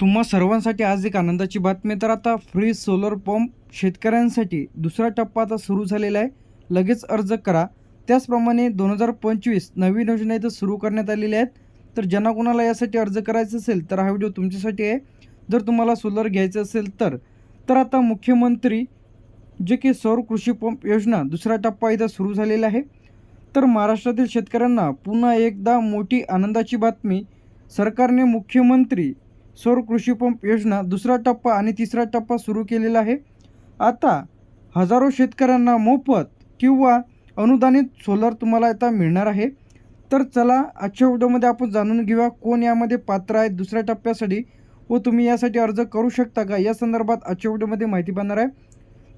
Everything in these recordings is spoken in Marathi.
तुम्हा सर्वांसाठी आज एक आनंदाची बातमी तर आता फ्री सोलर पंप शेतकऱ्यांसाठी दुसरा टप्पा आता सुरू झालेला आहे. लगेच अर्ज करा. त्याचप्रमाणे दोन हजार पंचवीस नवीन योजना इथं सुरू करण्यात आलेल्या आहेत. तर ज्यांना कोणाला यासाठी अर्ज करायचा असेल तर हा व्हिडिओ तुमच्यासाठी आहे. जर तुम्हाला सोलर घ्यायचं असेल तर. तर आता मुख्यमंत्री जे की सौर कृषी पंप योजना दुसरा टप्पा इथं सुरू झालेला आहे. तर महाराष्ट्रातील शेतकऱ्यांना पुन्हा एकदा मोठी आनंदाची बातमी. सरकारने मुख्यमंत्री सौर कृषी पंप योजना दुसरा टप्पा आणि तिसरा टप्पा सुरू केलेला आहे. आता हजारो शेतकऱ्यांना मोफत किंवा अनुदानित सोलर तुम्हाला आता मिळणार आहे. तर चला आजच्या व्हिडिओमध्ये आपण जाणून घेऊया कोण यामध्ये पात्र आहेत दुसऱ्या टप्प्यासाठी व तुम्ही यासाठी अर्ज करू शकता का? या संदर्भात आजच्या व्हिडिओमध्ये माहिती पाहणार आहे.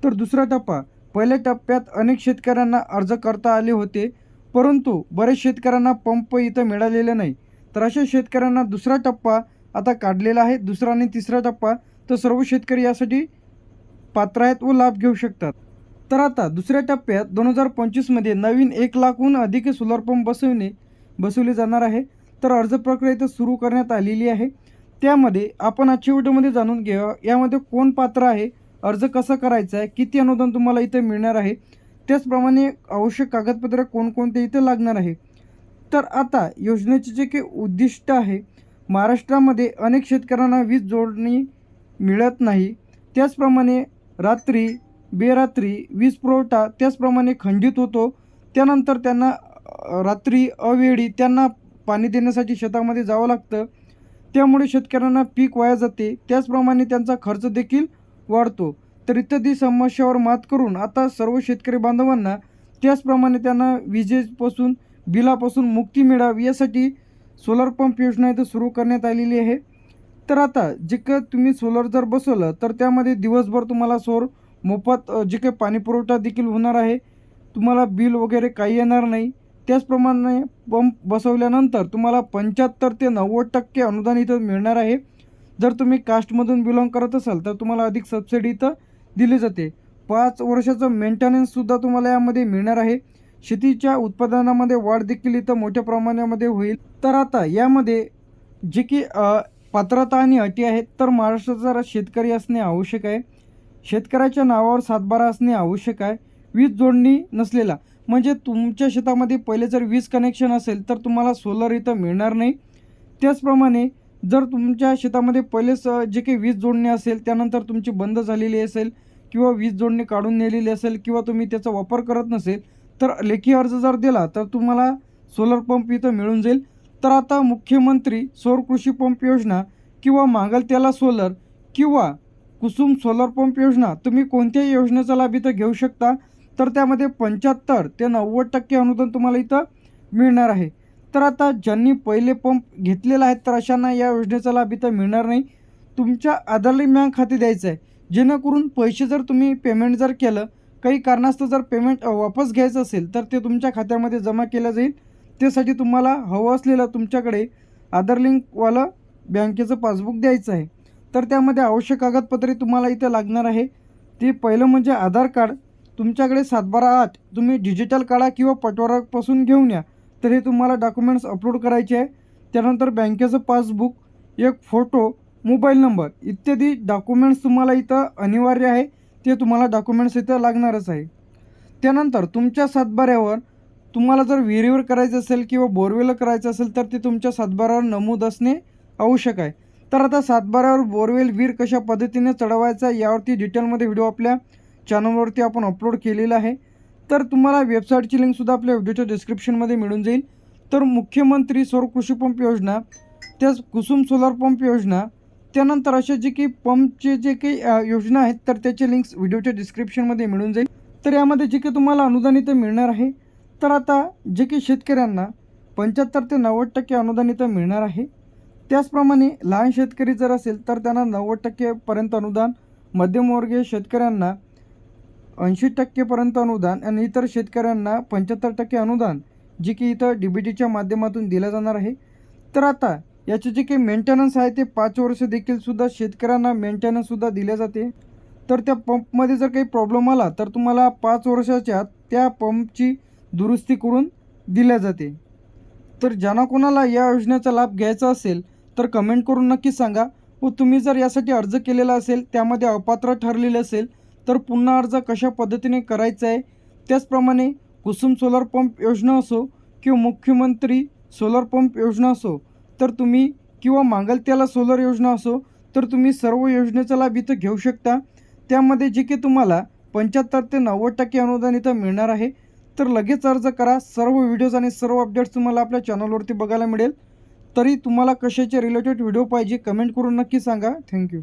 तर दुसरा टप्पा पहिल्या टप्प्यात अनेक शेतकऱ्यांना अर्ज करता आले होते परंतु बरेच शेतकऱ्यांना पंप इथं मिळालेले नाही. तर अशा शेतकऱ्यांना दुसरा टप्पा आता काढलेला आहे. दुसरा आणि तिसरा टप्पा तर सर्व शेतकरी यासाठी पात्र आहेत व लाभ घेऊ शकतात. तर आता दुसऱ्या टप्प्यात दोन हजार पंचवीसमध्ये नवीन एक लाखहून अधिक सोलर पंप बसवणे बसवले जाणार आहे. तर अर्ज प्रक्रिया इथं सुरू करण्यात आलेली आहे. त्यामध्ये आपण आजच्या व्हिडिओमध्ये जाणून घ्यावा. यामध्ये कोण पात्र आहे अर्ज कसा करायचा आहे किती अनुदान तुम्हाला इथं मिळणार आहे त्याचप्रमाणे आवश्यक कागदपत्रे कोणकोणते इथं लागणार आहे. तर आता योजनेचे जे काही उद्दिष्ट आहे महाराष्ट्रामध्ये अनेक शेतकऱ्यांना वीज जोडणी मिळत नाही. त्याचप्रमाणे रात्री बेरात्री वीज पुरवठा त्याचप्रमाणे खंडित होतो. त्यानंतर त्यांना रात्री अवेळी त्यांना पाणी देण्यासाठी शेतामध्ये जावं लागतं. त्यामुळे शेतकऱ्यांना पीक वाया जाते. त्याचप्रमाणे त्यांचा खर्च देखील वाढतो. तर इत्यादी समस्यावर मात करून आता सर्व शेतकरी बांधवांना त्याचप्रमाणे त्यांना विजेपासून बिलापासून मुक्ती मिळावी यासाठी सोलर पंप योजना इथं सुरू करण्यात आलेली आहे. तर आता जे काही तुम्ही सोलर जर बसवलं तर त्यामध्ये दिवसभर तुम्हाला सोर मोफत जे काही पाणीपुरवठा देखील होणार आहे. तुम्हाला बिल वगैरे काही येणार नाही. त्याचप्रमाणे पंप बसवल्यानंतर तुम्हाला पंच्याहत्तर ते नव्वद टक्के अनुदान इथं मिळणार आहे. जर तुम्ही कास्टमधून बिलॉंग करत असाल तर तुम्हाला अधिक सबसिडी इथं दिली जाते. पाच वर्षाचं मेंटेनन्ससुद्धा तुम्हाला यामध्ये मिळणार आहे. शेतीच्या उत्पादनामध्ये वाढ देखील इथं मोठ्या प्रमाणामध्ये होईल. तर आता यामध्ये जे की पात्रता आणि अटी आहेत तर महाराष्ट्राचा शेतकरी असणे आवश्यक आहे. शेतकऱ्याच्या नावावर सातबारा असणे आवश्यक आहे. वीज जोडणी नसलेला म्हणजे तुमच्या शेतामध्ये पहिले जर वीज कनेक्शन असेल तर तुम्हाला सोलर इथं मिळणार नाही. त्याचप्रमाणे जर तुमच्या शेतामध्ये पहिलेच जे काही वीज जोडणी असेल त्यानंतर तुमची बंद झालेली असेल किंवा वीज जोडणी काढून नेलेली असेल किंवा तुम्ही त्याचा वापर करत नसेल तर लेखी अर्ज जर दिला तर तुम्हाला सोलर पंप इथं मिळून जाईल. तर आता मुख्यमंत्री सौर कृषी पंप योजना किंवा मागल त्याला सोलर किंवा कुसुम सोलर पंप योजना तुम्ही कोणत्याही योजनेचा लाभ इथं घेऊ शकता. तर त्यामध्ये पंच्याहत्तर ते नव्वद टक्के अनुदान तुम्हाला इथं मिळणार आहे. तर आता ज्यांनी पहिले पंप घेतलेला आहे तर अशांना या योजनेचा लाभ इथं मिळणार नाही. तुमच्या आधारली बँक खाते द्यायचं आहे जेणेकरून पैसे जर तुम्ही पेमेंट जर केलं काही कारणास्तव जर पेमेंट वापस घ्यायचं असेल तर ते तुमच्या खात्यामध्ये जमा केलं जाईल. त्यासाठी तुम्हाला हवं असलेलं तुमच्याकडे आधार लिंकवालं बँकेचं पासबुक द्यायचं आहे. तर त्यामध्ये आवश्यक कागदपत्रे तुम्हाला इथं लागणार आहे. ते पहिलं म्हणजे आधार कार्ड. तुमच्याकडे सातबारा आठ तुम्ही डिजिटल काढा किंवा पटवारापासून घेऊन या. तर हे तुम्हाला डॉक्युमेंट्स अपलोड करायचे आहे. त्यानंतर बँकेचं पासबुक एक फोटो मोबाईल नंबर इत्यादी डॉक्युमेंट्स तुम्हाला इथं अनिवार्य आहे. ते तुम्हाला डॉक्युमेंट्स इथं लागणारच आहे. त्यानंतर तुमच्या सातबाऱ्यावर तुम्हाला जर विहिरीवर करायचं असेल किंवा बोरवेल करायचं असेल तर ते तुमच्या सातबाऱ्यावर नमूद असणे आवश्यक आहे. तर आता सातबाऱ्यावर बोरवेल विहीर कशा पद्धतीने चढवायचा यावरती डिटेलमध्ये व्हिडिओ आपल्या चॅनलवरती आपण अपलोड केलेला आहे. तर तुम्हाला वेबसाईटची लिंकसुद्धा आपल्या व्हिडिओच्या डिस्क्रिप्शनमध्ये मिळून जाईल. तर मुख्यमंत्री सौर कृषी पंप योजना त्याच कुसुम सोलार पंप योजना त्यानंतर अशा जे की पंपचे जे काही योजना आहेत तर त्याचे लिंक्स व्हिडिओच्या डिस्क्रिप्शनमध्ये मिळून जाईल. तर यामध्ये जे काही तुम्हाला अनुदान इथं मिळणार आहे. तर आता जे काही शेतकऱ्यांना पंच्याहत्तर ते नव्वद टक्के अनुदान इथं मिळणार आहे. त्याचप्रमाणे लहान शेतकरी जर असेल तर त्यांना नव्वद टक्केपर्यंत अनुदान मध्यमवर्गीय शेतकऱ्यांना ऐंशी टक्केपर्यंत अनुदान आणि इतर शेतकऱ्यांना पंच्याहत्तर टक्के अनुदान जे की इथं डी बी टीच्या माध्यमातून दिलं जाणार आहे. तर आता याचे जे काही मेंटेनन्स आहे ते पाच वर्ष देखील सुद्धा शेतकऱ्यांना मेंटेनन्ससुद्धा दिले जाते. तर त्या पंपमध्ये जर काही प्रॉब्लेम आला तर तुम्हाला पाच वर्षाच्या त्या पंपची दुरुस्ती करून दिल्या जाते. तर ज्यांना कोणाला या योजनेचा लाभ घ्यायचा असेल तर कमेंट करून नक्की सांगा. व तुम्ही जर यासाठी अर्ज केलेला असेल त्यामध्ये अपात्र ठरलेले असेल तर पुन्हा अर्ज कशा पद्धतीने करायचा आहे त्याचप्रमाणे कुसुम सोलर पंप योजना असो किंवा मुख्यमंत्री सोलर पंप योजना असो तर तुम्ही किंवा मागाल त्याला सोलर योजना असो तर तुम्ही सर्व योजनेचा लाभ इथं घेऊ शकता. त्यामध्ये जे की तुम्हाला पंच्याहत्तर ते नव्वद टक्के अनुदान इथं मिळणार आहे. तर लगेच अर्ज करा. सर्व व्हिडिओज आणि सर्व अपडेट्स तुम्हाला आपल्या चॅनलवरती बघायला मिळेल. तरी तुम्हाला कशाचे रिलेटेड व्हिडिओ पाहिजे कमेंट करून नक्की सांगा. थँक्यू